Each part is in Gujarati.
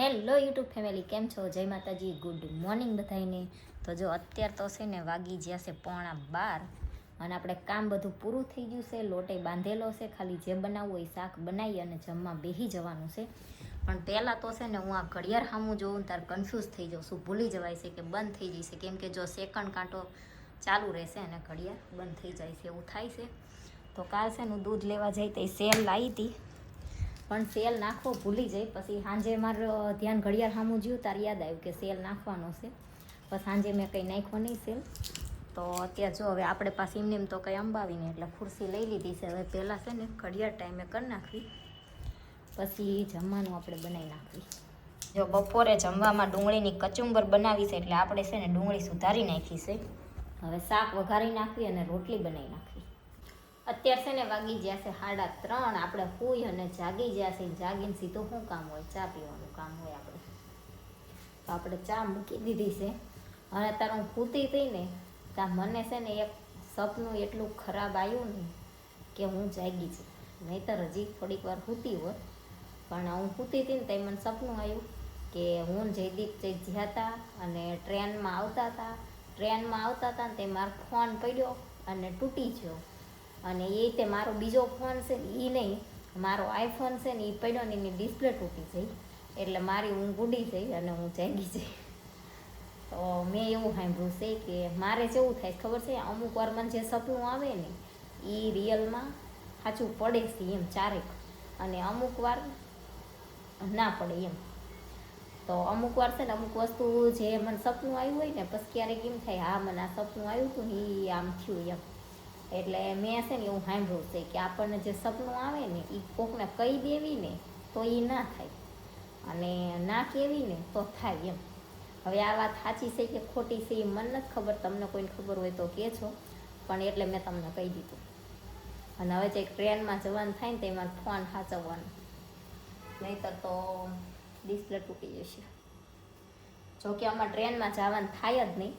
હેલો યુટ્યુબ ફેમિલી, કેમ છો? જય માતાજી, ગુડ મોર્નિંગ બધાને તો જો અત્યાર તો છે ને વાગી જ્યાં છે પોણા બાર અને આપણે કામ બધું પૂરું થઈ ગયું છે. લોટે બાંધેલો છે, ખાલી જે બનાવવું હોય શાક બનાવી અને જમવા બેસી જવાનું છે. પણ પહેલાં તો છે ને હું આ ઘડિયાળ સામું જોઉં ત્યારે કન્ફ્યુઝ થઈ જાઉં છું. ભૂલી જવાય છે કે બંધ થઈ જશે કેમ કે જો સેકન્ડ કાંટો ચાલુ રહેશે અને ઘડિયાળ બંધ થઈ જાય છે, એવું થાય છે. તો કાલ છે ને દૂધ લેવા જઈ તે સેલ લાવી હતી. પણ સેલ નાખવો ભૂલી જઈ. પછી સાંજે મારું ધ્યાન ઘડિયાળ સામું જ્યું, તારે યાદ આવ્યું કે સેલ નાખવાનો છે. પછી સાંજે મેં કંઈ નાખ્યો નહીં સેલ. તો અત્યારે જો હવે આપણે પાસે એમને એમ તો કંઈ અંબાવીને એટલે ખુરશી લઈ લીધી છે. હવે પહેલાં છે ને ઘડિયાળ ટાઈમે કરી નાખવી. પછી જમવાનું આપણે બનાવી નાખવી. જો બપોરે જમવામાં ડુંગળીની કચુંબર બનાવી છે એટલે આપણે છે ને ડુંગળી સુધારી નાખી છે. હવે શાક વઘારી નાખવી અને રોટલી બનાવી નાખવી. અત્યારે છે ને વાગી ગયા છે સાડા ત્રણ. આપણે હુઈ અને જાગી ગયા છે. જાગીને સીધું શું કામ હોય? ચા પીવાનું કામ હોય આપણે. તો આપણે ચા મૂકી દીધી છે. અને અત્યારે હું પૂતી હતી ને ત્યાં મને છે ને એક સપનું એટલું ખરાબ આવ્યું ને કે હું જાગી છું. નહીંતર હજી થોડીક વાર સૂતી હોત. પણ હું સૂતી હતી ને તો મને સપનું આવ્યું કે હું જયદીપ જઈ જ્યાં હતા અને ટ્રેનમાં આવતા હતા ટ્રેનમાં આવતા હતા ને તે મારો ફોન પડ્યો અને તૂટી ગયો. અને એ તે મારો બીજો ફોન છે ને એ નહીં, મારો આઈફોન છે ને એ પડ્યો ને એની ડિસ્પ્લે તૂટી જઈ એટલે મારી ઊંઘ ઉડી જઈ અને હું જાગી જઈ તો મેં એવું સાંભળ્યું છે કે મારે જેવું થાય ખબર છે? અમુક વાર મને જે સપનું આવે ને એ રિયલમાં સાચું પડે છે એમ ચારેક. અને અમુક વાર ના પડે એમ. તો અમુક વાર છે ને અમુક વસ્તુ જે મને સપનું આવ્યું હોય ને, પછી ક્યારેક એમ થાય, હા, મને આ સપનું આવ્યું હતું ને એ આમ થયું એમ. એટલે મેં છે ને એવું સાંભળ્યું છે કે આપણને જે સપનું આવે ને એ કોકને કહી દેવી ને તો એ ના થાય. અને ના કહેવી ને તો થાય એમ. હવે આ વાત સાચી છે કે ખોટી છે એ મને નથી ખબર, તમને કોઈને ખબર હોય તો કહે છો પણ એટલે મેં તમને કહી દીધું. અને હવે જે ટ્રેનમાં જવાનું થાય ને તેમાં ફોન સાચવવાનો. નહીંતર તો ડિસ્પ્લે તૂટી જશે. જોકે આમાં ટ્રેનમાં જવાનું થાય જ નહીં.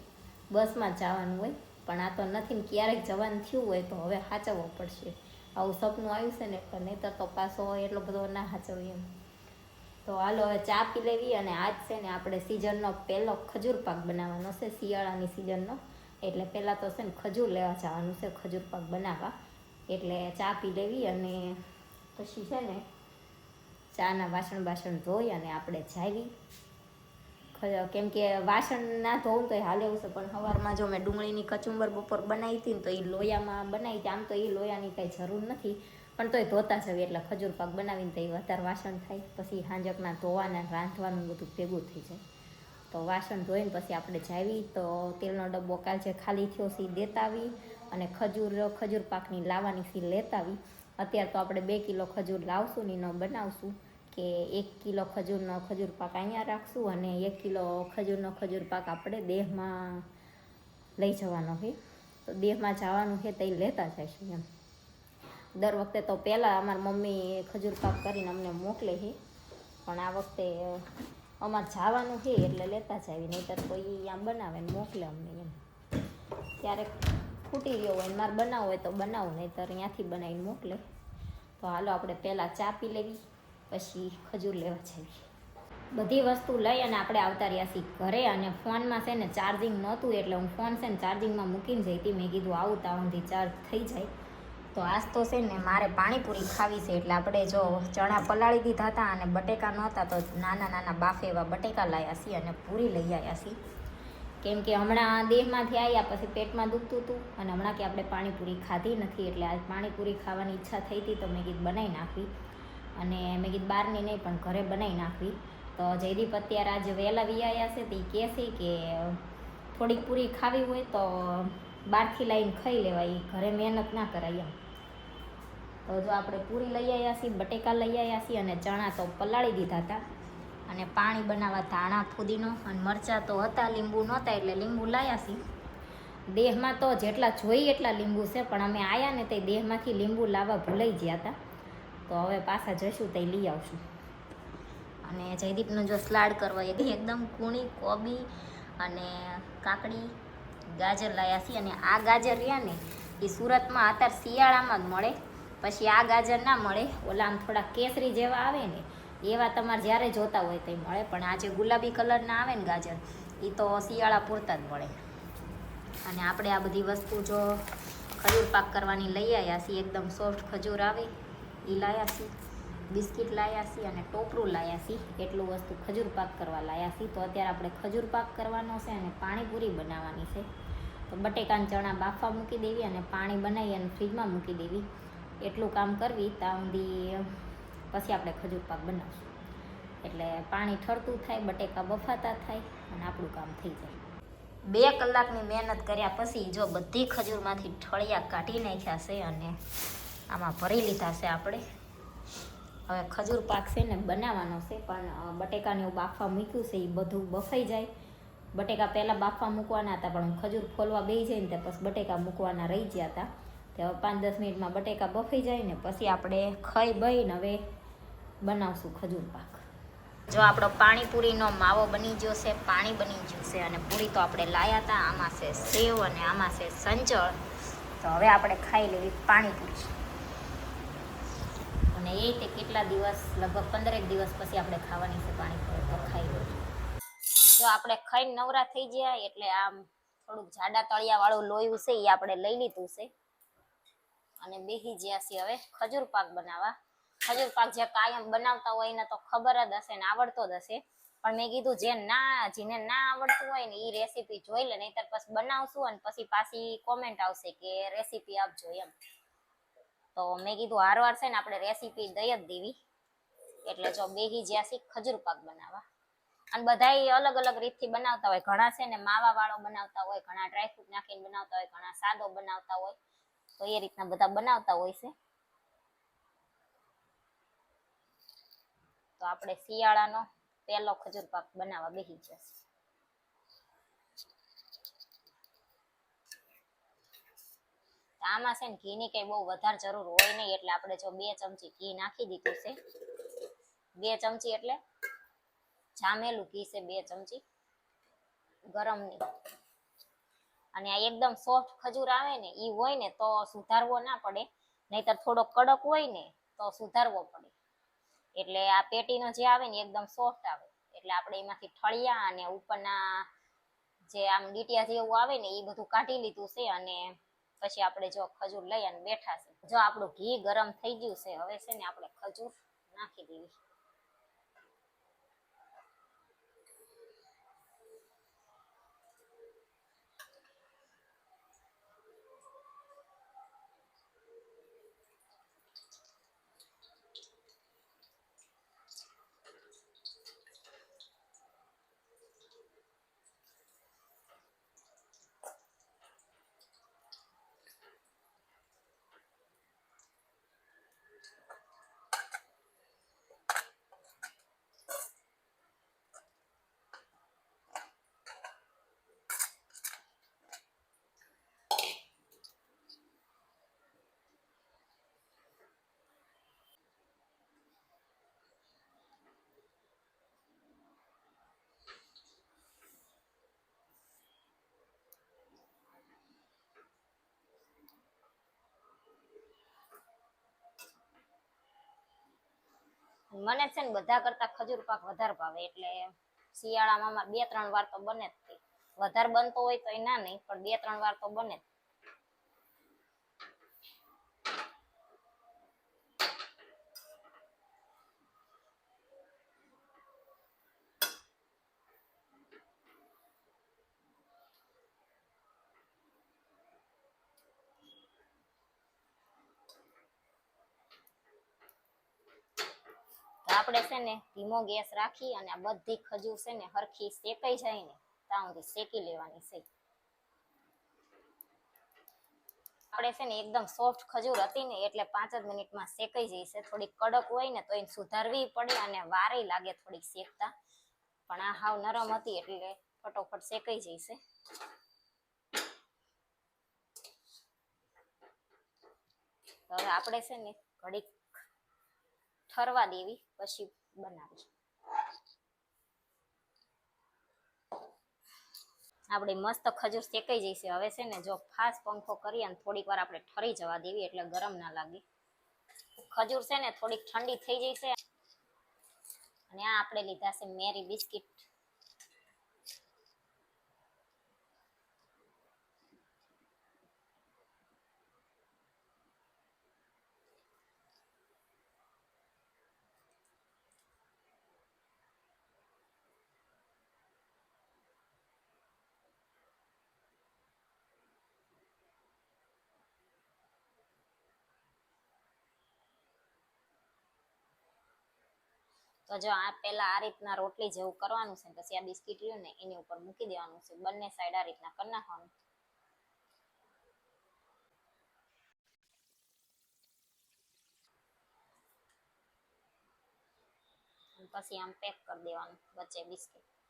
બસમાં જવાનું હોય. પણ આ તો નથી ને ક્યારેક જવાનું થયું હોય તો હવે સાચવવો પડશે. આવું સપનું આવ્યું છે ને પણ નહીં તો પાછો એટલો બધો ના સાચવીએ એમ. તો હાલો, હવે ચા પી લેવી અને આજ છે ને આપણે સિઝનનો પહેલો ખજૂર પાક બનાવવાનો છે, શિયાળાની સિઝનનો. એટલે પહેલાં તો છે ને ખજૂર લેવા જવાનું છે, ખજૂર પાક બનાવવા. એટલે ચા પી લેવી અને પછી છે ને ચાના વાસણ બાસણ ધોઈ અને આપણે જાવી કેમ કે વાસણ ના ધોવું તો હાલે એવું છે પણ સવારમાં જો મેં ડુંગળીની કચુંબર બપોર બનાવી હતી ને તો એ લોયામાં બનાવી હતી. આમ તો એ લોયાની કાંઈ જરૂર નથી, પણ તોય ધોતા જવી, એટલે ખજૂર પાક બનાવીને તો એ વધારે વાસણ થાય. પછી હાંજકના ધોવાના, રાંધવાનું બધું ભેગું થઈ જાય. તો વાસણ ધોઈને પછી આપણે જાવી, તો તેલનો ડબ્બો કાલ જે ખાલી થયો એ દેતા આવી અને ખજૂર ખજૂર પાકની લાવવાની સી લેતા આવી અત્યારે તો આપણે બે કિલો ખજૂર લાવશું ને ન બનાવશું. કે એક કિલો ખજૂરનો ખજૂર પાક અહીંયા રાખશું અને એક કિલો ખજૂરનો ખજૂર પાક આપણે દેહમાં લઈ જવાનો છે. તો દેહમાં જવાનું છે તો લેતા જઈશું એમ. દર વખતે તો પહેલાં અમારી મમ્મી ખજૂર પાક કરીને અમને મોકલે છે. પણ આ વખતે અમારે જવાનું છે એટલે લેતા જ આવી કોઈ આમ બનાવે ને મોકલે અમને એમ. ક્યારેક ખૂટી ગયો હોય મારે બનાવવું હોય તો બનાવું, નહીંતર અહીંયાથી બનાવીને મોકલે. તો હાલો આપણે પહેલાં ચા પી લેવી. પછી ખજૂર લેવા જઈએ. બધી વસ્તુ લઈ અને આપણે આવતા રહ્યા છીએ ઘરે અને ફોનમાં છે ને ચાર્જિંગ નહોતું એટલે હું ફોન છે ને ચાર્જિંગમાં મૂકીને જઈ હતી. મેં કીધું આવું ત્યાં ચાર્જ થઈ જાય. તો આજ તો છે ને મારે પાણીપુરી ખાવી છે એટલે આપણે જો ચણા પલાળી દીધા હતા અને બટેકા નહોતા તો નાના નાના બાફે એવા બટેકા લાવ્યા છીએ અને પૂરી લઈ આવ્યા છીએ. કેમ કે હમણાં દેહમાંથી આવ્યા પછી પેટમાં દુખતું હતું અને હમણાં કે આપણે પાણીપુરી ખાધી નથી એટલે આજ પાણીપુરી ખાવાની ઈચ્છા થઈ હતી તો મેં કીધું બનાવી નાખવી. અને મેં કીધું બહારની નહીં પણ ઘરે બનાવી નાખવી. તો જયદીપ અત્યારે આજે વહેલા વી આવ્યા છે તે કહે છે કે થોડીક પૂરી ખાવી હોય તો બહારથી લાવીને ખાઈ લેવાય ઘરે મહેનત ના કરાય એમ. તો જો આપણે પૂરી લઈ આવ્યા છીએ, બટેકા લઈ આવ્યા છીએ અને ચણા તો પલાળી દીધા હતા. અને પાણી બનાવવા ધાણા, ફુદીનો અને મરચાં તો હતા, લીંબુ નહોતા એટલે લીંબુ લાવ્યા છીએ. દેહમાં તો જેટલા જોઈએ એટલા લીંબુ છે, પણ અમે આવ્યા ને તે દેહમાંથી લીંબુ લાવવા ભૂલાઈ ગયા હતા. તો હવે પાછા જઈશું તે લઈ આવશું. અને જયદીપનો જો સ્લાડ કરવા એ એકદમ કૂણી, કોબી અને કાકડી ગાજર લાવ્યા છીએ અને આ ગાજર રહ્યા ને એ સુરતમાં અત્યારે શિયાળામાં જ મળે. પછી આ ગાજર ના મળે ઓલા આમ થોડા કેસરી જેવા આવે ને, એવા તમારે જ્યારે જોતા હોય તે મળે. પણ આ જે ગુલાબી કલરના આવે ને ગાજર એ તો શિયાળા પૂરતા જ મળે. અને આપણે આ બધી વસ્તુ જો ખજૂર પાક કરવાની લઈ આવ્યા છીએ, એકદમ સોફ્ટ ખજૂર આવે. એ લાવ્યા છીએ બિસ્કિટ લાવ્યા છીએ અને ટોપરું લાવ્યા છીએ એટલું વસ્તુ ખજૂર પાક કરવા લાવ્યા છીએ તો અત્યારે આપણે ખજૂર પાક કરવાનો છે અને પાણીપુરી બનાવવાની છે. તો બટેકાના ચણા બાફવા મૂકી દેવી અને પાણી બનાવી અને ફ્રીજમાં મૂકી દેવી. એટલું કામ કરવી ત્યાં સુધી પછી આપણે ખજૂર પાક બનાવશું. એટલે પાણી ઠરતું થાય, બટેકા બફાતા થાય અને આપણું કામ થઈ જાય. બે કલાકની મહેનત કર્યા પછી જો બધી ખજૂરમાંથી ઠળિયા કાઢી નાખ્યા છે અને આમાં ભરી લીધા છે આપણે. હવે ખજૂર પાક છે ને બનાવવાનો છે, પણ બટેકાને એવું બાફવા મૂક્યું છે એ બધું બફાઈ જાય. બટેકા પહેલાં બાફવા મૂકવાના હતા, પણ ખજૂર ફોલવા બેસી જાય ને તે પછી બટેકા મૂકવાના રહી ગયા હતા. તે હવે પાંચ દસ મિનિટમાં બટેકા બફાઈ જાય ને પછી આપણે ખાઈ બહીને હવે બનાવશું ખજૂર પાક. જો આપણો પાણીપુરીનો માવો બની ગયો છે, પાણી બની ગયું છે, અને પૂરી તો આપણે લાયા હતા. આમાં છે સેવ અને આમાં છે સંચળ. તો હવે આપણે ખાઈ લેવી પાણીપુરી. અને એ તે કેટલા દિવસ, લગભગ પંદરેક દિવસ પછી આપણે ખાવાની છે પાણીપુરી તો ખાઈ જો આપણે ખાઈને નવરા થઈ ગયા, એટલે આમ થોડુંક જાડા તળિયા વાળું લોહી છે એ આપણે લઈ લીધું છે. અને બેહી ગયા છીએ હવે ખજૂર પાક બનાવવા. ખજૂર પાક જે કાયમ બનાવતા હોય એને તો ખબર જ હશે ને આવડતો જ હશે. પણ મેં કીધું જે ના, જેને ના આવડતું હોય ને એ રેસીપી જોઈ લે, નહીતર પછી બનાવશું અને પછી પાછી કોમેન્ટ આવશે કે રેસીપી આપજો એમ. તો મેં કીધું હારવાર છે ને આપણે રેસીપી દઈ જ દેવી. એટલે જો બેહી જ્યાં સી ખજૂર પાક બનાવવા. અને બધાય અલગ અલગ રીતથી બનાવતા હોય. ઘણા છે ને માવા વાળો બનાવતા હોય, ઘણા ડ્રાયફ્રૂટ નાખીને બનાવતા હોય, ઘણા સાદો બનાવતા હોય. તો એ રીતના બધા બનાવતા હોય છે. તો આપણે શિયાળાનો પહેલો ખજૂર પાક બનાવવા બેસી જશે. આમાં છે ને ઘીની કઈ બહુ વધારે જરૂર હોય નહીં એટલે આપણે જો બે ચમચી ઘી નાખી દીધું છે. બે ચમચી એટલે જામેલું ઘી છે બે ચમચી ગરમની. અને આ એકદમ સોફ્ટ ખજૂર આવે ને એ હોય ને તો સુધારવો ના પડે. નહીતર થોડો કડક હોય ને તો સુધારવો પડે. એટલે આ પેટીનો જે આવે ને એકદમ સોફ્ટ આવે. એટલે આપણે એમાંથી ઠળિયા અને ઉપરના જે આમ ડીટિયા જેવું આવે ને એ બધું કાઢી લીધું છે અને પછી આપણે જો ખજૂર લઈ અને બેઠા છે. જો આપણું ઘી ગરમ થઈ ગયું છે, હવે છે ને આપણે ખજૂર નાખી દેવી. મને છે ને બધા કરતા ખજૂર પાક વધારે ભાવે, એટલે શિયાળામાં બે ત્રણ વાર તો બને જ તે. વધારે બનતો હોય તો એ ના નહીં, પણ બે ત્રણ વાર તો બને જ તો આપણે છે ને ધીમો ગેસ રાખી અને આ બધી ખજૂર છે ને હરખી શેકાઈ જાય ને ત્યાં સુધી શેકી લેવાની છે. આપણે છે ને એકદમ સોફ્ટ ખજૂર હતી ને એટલે પાંચ જ મિનિટમાં શેકાઈ જશે થોડી કડક હોય ને તો એને સુધારવી પડે અને વારે લાગે થોડીક શેકતા. પણ આ હાવ નરમ હતી એટલે ફટોફટ શેકાઈ જાય છે. હવે આપણે છે ને ઘડીક ઠરવા દેવી, પછી બનાવી આપણે મસ્ત ખજૂર શેકાઈ જશે હવે છે ને જો ફાસ પંખો કરીએ અને થોડીક વાર આપણે ઠરી જવા દેવી એટલે ગરમ ના લાગે. ખજૂર છે ને થોડીક ઠંડી થઈ જશે અને આ આપણે લીધા છે મેરી બિસ્કિટ. તો જો આ પેલા આ રીતના રોટલી જેવું કરવાનું છે પછી આ બિસ્કિટ રહ્યું ને, એની ઉપર મૂકી દેવાનું છે. બંને સાઈડ આ રીતના કરી નાખવાનું. પછી આમ પેક કરી દેવાનું વચ્ચે બિસ્કિટ.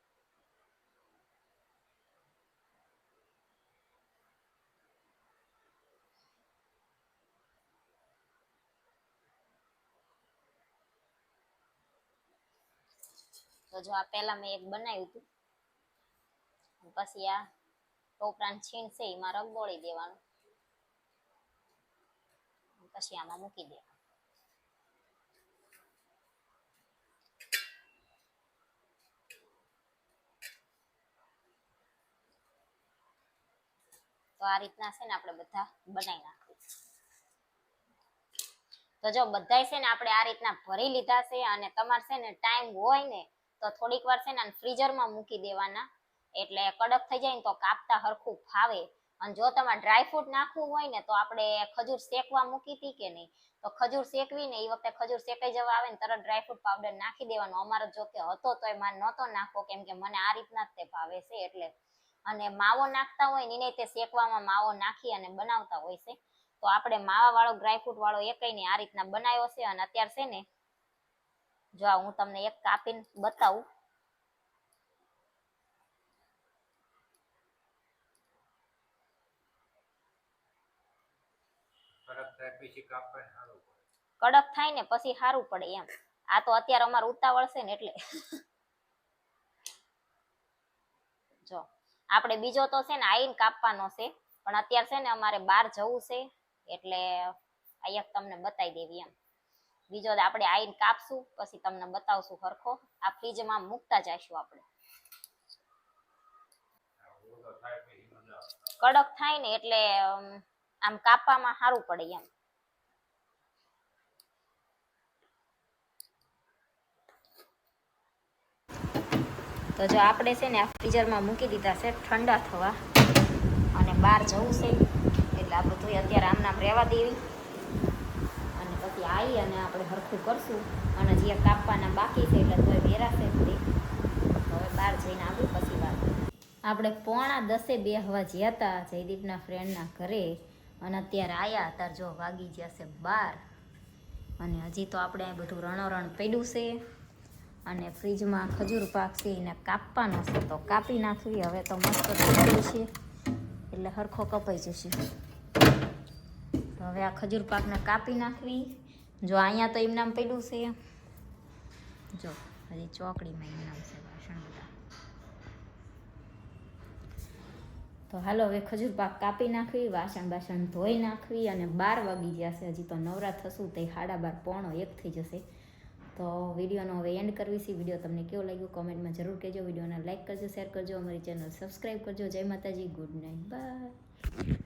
તો જો આ પહેલા મેં એક બનાવ્યું હતું. પછી આ ટોપરાન છીણ એમાં રગદોળી દેવાનું. પછી આમાં મૂકી દેવાનું. તો આ રીતના છે ને આપણે બધા બનાવી નાખીશું. તો જો બધાય છે ને આપણે આ રીતના ભરી લીધા છે અને તમારે છે ને ટાઈમ હોય ને તો થોડીક વાર છે ને ફ્રીઝરમાં મૂકી દેવાના. એટલે કડક થઈ જાય ને તો કાપતા હરખું ફાવે. અને જો તમારે ડ્રાય ફ્રૂટ નાખવું હોય ને તો આપણે ખજૂર શેકવા મૂકી હતી કે નહીં? તો ખજૂર શેકવી ને એ વખતે ખજૂર શેકાઈ જવા આવે ને તરત ડ્રાય ફ્રૂટ પાવડર નાખી દેવાનો. અમારો જો કે હતો તો એમાં નહોતો નાખવો કેમ કે મને આ રીતના જ તે ભાવે છે એટલે. અને માવો નાખતા હોય ને તે શેકવામાં માવો નાખી અને બનાવતા હોય છે. તો આપણે માવા વાળો ડ્રાયફ્રૂટ વાળો એકય ને આ રીતના બનાવ્યો છે. અને અત્યારે છે ને જો આ હું તમને એક કાપીને બતાવું. કડક થાય ને પછી સારું પડે એમ. આ તો અત્યારે અમારે ઉતાવળ છે ને એટલે. જો આપણે બીજો તો છે ને આઈને કાપવાનો છે. પણ અત્યારે છે ને અમારે બહાર જવું છે. એટલે આ એક તમને બતાવી દેવી એમ. બીજો આપણે આઈને કાપશું, પછી તમને બતાવશું હરખો. આ ફ્રીજમાં મૂકતા જઈશું આપણે. આ કડક થાય ને એટલે આમ કાપવામાં સારું પડે એમ. તો જો આપણે છે ને આ ફ્રીઝરમાં મૂકી દીધા છે, ઠંડા થવા. અને બહાર જવું છે, એટલે આપણે બધું અત્યારે આમ નામ રહેવા દેવી. આવી અને આપણે હરખું કરશું. અને જે કાપવાના બાકી છે એટલે તોય વેરાશે તે હવે બહાર જઈને આવું, પછી વાત આપણે પોણા દસે બે હવા જ્યાં હતા જયદીપના ફ્રેન્ડના ઘરે. અને અત્યારે આવ્યા અત્યારે જો વાગી ગયા છે બાર. અને હજી તો આપણે અહીં બધું રણોરણ પડ્યું છે. અને ફ્રીજમાં ખજૂર પાક છે, એને કાપવાનો છે. તો કાપી નાખવી, હવે તો મસ્ત થઈ છે. એટલે હરખો કપાઈ જશે. હવે આ ખજૂર પાકને કાપી નાખવી. જો અહીંયા તો એમનામ પડ્યું છે. જો, હજી ચોકડીમાં એમનામ છે વાસણ બધા તો હાલો, હવે ખજૂર પાક કાપી નાખવી, વાસણ બાસણ ધોઈ નાખવી અને બાર વાગી જશે હજી તો નવરા થશું તે સાડા બાર પોણો એક થઈ જશે. તો વિડીયોનો હવે એન્ડ કરવી છે. વીડિયો તમને કેવો લાગ્યો કોમેન્ટમાં જરૂર કહેજો. વિડીયોને લાઇક કરજો, શેર કરજો, અમારી ચેનલ સબસ્ક્રાઈબ કરજો. જય માતાજી, ગુડ નાઇટ, બાય.